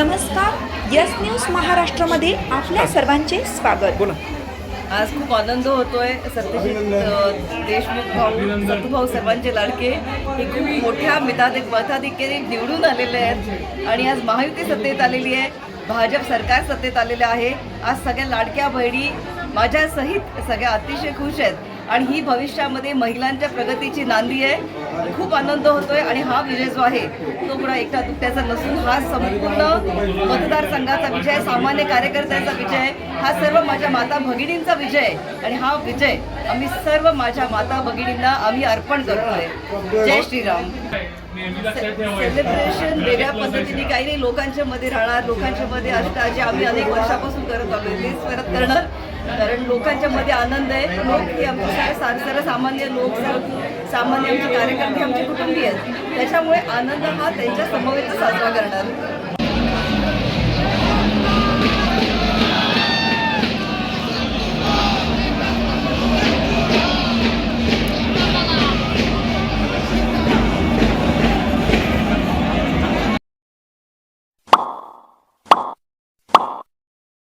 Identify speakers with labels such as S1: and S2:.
S1: नमस्कार yes news महाराष्ट्रामध्ये आपल्या सर्वांचे स्वागत.
S2: बोला.
S3: आज खूप आनंद होतोय. सत्यजित देशमुख भाऊ सतुभाऊ सर्वांचे लाडके हे खूप मोठ्या मिताधिक मताधिक्याने निवडून आलेले आहेत. आणि आज महायुती सत्तेत आलेली आहे. भाजप सरकार सत्तेत आलेलं आहे. आज सगळ्या लाडक्या बहिणी माझ्या सहित सगळ्या अतिशय खुश आहेत. आणि ही भविष्यामध्ये महिलांच्या प्रगतीची नांदी आहे. खूप आनंद होतोय आणि हा विजय जो आहे तो पुन्हा एकटा दुकट्याचा नसून हा संपूर्ण मतदारसंघाचा विजय सामान्य कार्यकर्त्यांचा विजय हा सर्व माझ्या माता भगिनींचा विजय आहे आणि हा विजय आम्ही सर्व माझ्या माता भगिनींना आम्ही अर्पण करतोय. जय श्रीराम. सेलिब्रेशन वेगळ्या पद्धतीने काही नाही लोकांच्या मध्ये राहणार लोकांच्या मध्ये असतात जे आम्ही अनेक वर्षापासून करत आहोत तेच परत करणार. कारण लोकांच्या मध्ये आनंद आहे. लोक हे आमचे सगळे सार सर्वसामान्य लोक सामान्य आमचे कार्यकर्ते आमचे कुटुंबीय आहेत. त्याच्यामुळे आनंद हा त्यांच्या समवेत साजरा करणार.